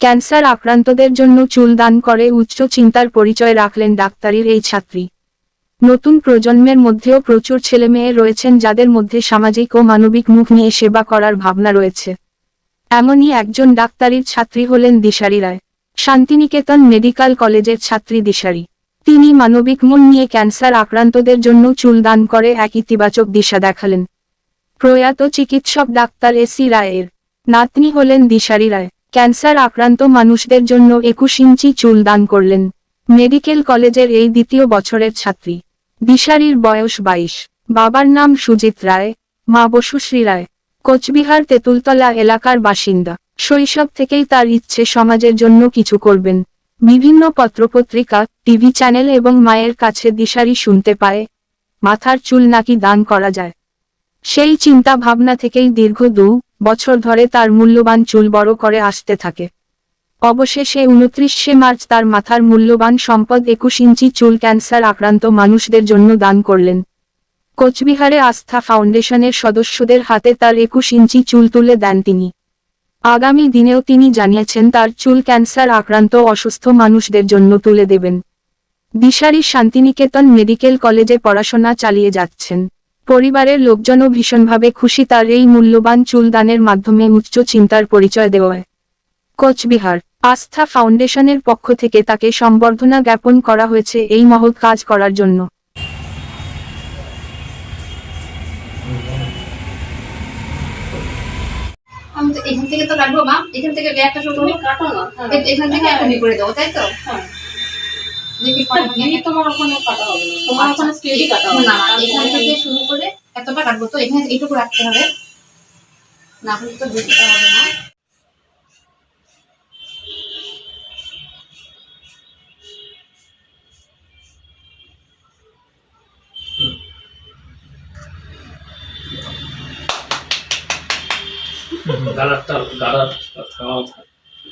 Cancer আক্রান্তদের জন্য চুল দান করে উচ্চ চিন্তার পরিচয় রাখলেন ডাক্তারির এই ছাত্রী। নতুন প্রজন্মের মধ্যেও প্রচুর ছেলেমেয়ে রয়েছেন যাদের মধ্যে সামাজিক ও মানবিক মুখ নিয়ে সেবা করার ভাবনা রয়েছে। এমনই একজন ডাক্তারির ছাত্রী হলেন দিশারি রায়। শান্তিনিকেতন মেডিকেল কলেজের ছাত্রী দিশারি। তিনি মানবিক মন নিয়ে ক্যান্সার আক্রান্তদের জন্য চুল দান করে এক ইতিবাচক দিশা দেখালেন। প্রয়াত চিকিৎসক ডাক্তার এসি রায়ের নাতনি হলেন দিশারি রায়। ক্যান্সার আক্রান্ত মানুষদের জন্য একুশ ইঞ্চি চুল দান করলেন মেডিকেল কলেজের এই দ্বিতীয় বছরের ছাত্রী। দিশারির বয়স বাইশ। বাবার নাম সুজিত রায়, মা বসুশ্রী রায়। কোচবিহার তেঁতুলতলা এলাকার বাসিন্দা। শৈশব থেকেই তার ইচ্ছে সমাজের জন্য কিছু করবেন। বিভিন্ন পত্রপত্রিকা, টিভি চ্যানেল এবং মায়ের কাছে দিশারি শুনতে পায়, মাথার চুল নাকি দান করা যায়। সেই চিন্তা ভাবনা থেকেই দীর্ঘ দু বছর ধরে তার মূল্যবান চুল বড় করে আসতে থাকে। অবশেষে উনত্রিশে মার্চ তার মাথার মূল্যবান সম্পদ একুশ ইঞ্চি চুল ক্যান্সার আক্রান্ত মানুষদের জন্য দান করলেন। কোচবিহারে আস্থা ফাউন্ডেশনের সদস্যদের হাতে তার একুশ ইঞ্চি চুল তুলে দেন তিনি। আগামী দিনেও তিনি জানিয়েছেন তার চুল ক্যান্সার আক্রান্ত অসুস্থ মানুষদের জন্য তুলে দেবেন। দিশারি শান্তিনিকেতন মেডিকেল কলেজে পড়াশোনা চালিয়ে যাচ্ছেন। পরিবারের লোকজনও ভীষণভাবে খুশি তার এই মূল্যবান চুল দানের মাধ্যমে উচ্চ চিন্তার পরিচয় দেওয়ায় কোচবিহার আস্থা ফাউন্ডেশনের পক্ষ থেকে তাকে সম্বর্ধনা জ্ঞাপন করা হয়েছে এই মহৎ কাজ করার জন্য। আমি তো এখান থেকে তো রাখব মা। এখান থেকে তুমি করে কাটো না। হ্যাঁ। এখান থেকে একটা করে দেবো তাই তো হ্যাঁ। দেখি হ্যাঁ, কটা বিয়ে তোমার ওখানে কাটা হবে তোমার ওখানে স্ট্রেটই কাটা হবে না। না এখান থেকে শুরু করে এতটা কাটবো তো এখানে এইটুকু রাখতে হবে। না হলে তো বুঝতে হবে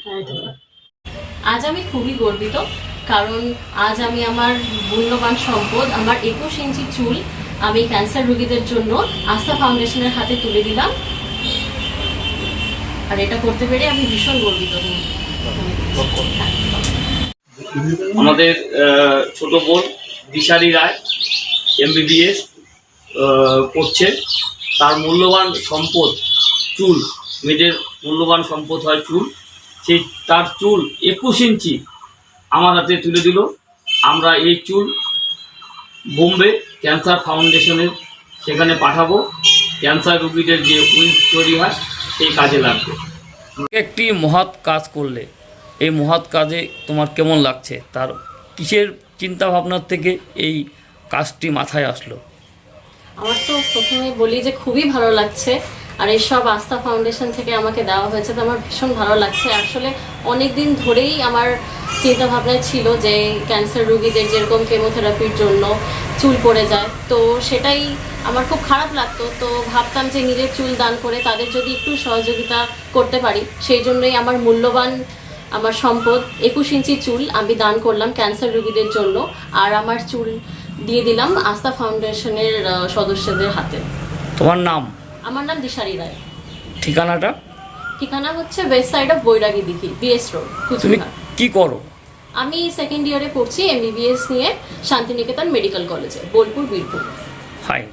হ্যাঁ, না। আজ আমি খুবই গর্বিত কারণ আজ আমি আমার মূল্যবান সম্পদ, আমার একুশ ইঞ্চি চুল আমি ক্যান্সার রোগীদের জন্য আস্থা ফাউন্ডেশনের হাতে তুলে দিলাম। আর এটা করতে পেরে আমি ভীষণ গর্বিত। আমাদের ছোট বোন দিশারি রায় এমবিবিএস করছে। তার মূল্যবান সম্পদ, চুল, মেয়েদের মূল্যবান সম্পদ হয় চুল। সেই, তার চুল একুশ ইঞ্চি আমার হাতে তুলে দিল। আমরা এই চুল বোম্বে ক্যান্সার ফাউন্ডেশনের সেখানে পাঠাবো। ক্যান্সার রুগীদের যে উইল তৈরি হয় সেই কাজে লাগবে। একটি মহৎ কাজ করলে এই মহৎ কাজে তোমার কেমন লাগছে? তার কিসের চিন্তা ভাবনার থেকে এই কাজটি মাথায় আসলো? আমার তো প্রথমে বলি যে খুবই ভালো লাগছে। আর এইসব আস্থা ফাউন্ডেশন থেকে আমাকে দেওয়া হয়েছে, তো আমার ভীষণ ভালো লাগছে। আসলে অনেক দিন ধরেই আমার চিন্তা ভাবনায় ছিল যে ক্যান্সার রুগীদের যেরকম কেমোথেরাপির জন্য চুল পড়ে যায়, তো সেটাই আমার খুব খারাপ লাগতো। তো ভাবতাম যে নিজের চুল দান করে তাদের যদি একটু সহযোগিতা করতে পারি, সেই জন্যই আমার মূল্যবান আমার সম্পদ, একুশ ইঞ্চি চুল আমি দান করলাম ক্যান্সার রুগীদের জন্য, আর আমার চুল দিয়ে দিলাম আস্থা ফাউন্ডেশনের সদস্যদের হাতে। তোমার নাম? আমার নাম দিশারি রায়। ঠিকানাটা? ঠিকানা হচ্ছে west side of Bairagi Dighi BS road তুমি কুচবিহার কি করো? আমি সেকেন্ড ইয়ারে পড়ছি এমবিবিএস নিয়ে শান্তিনিকেতন মেডিকেল কলেজে বোলপুর বীরপুর ফাইন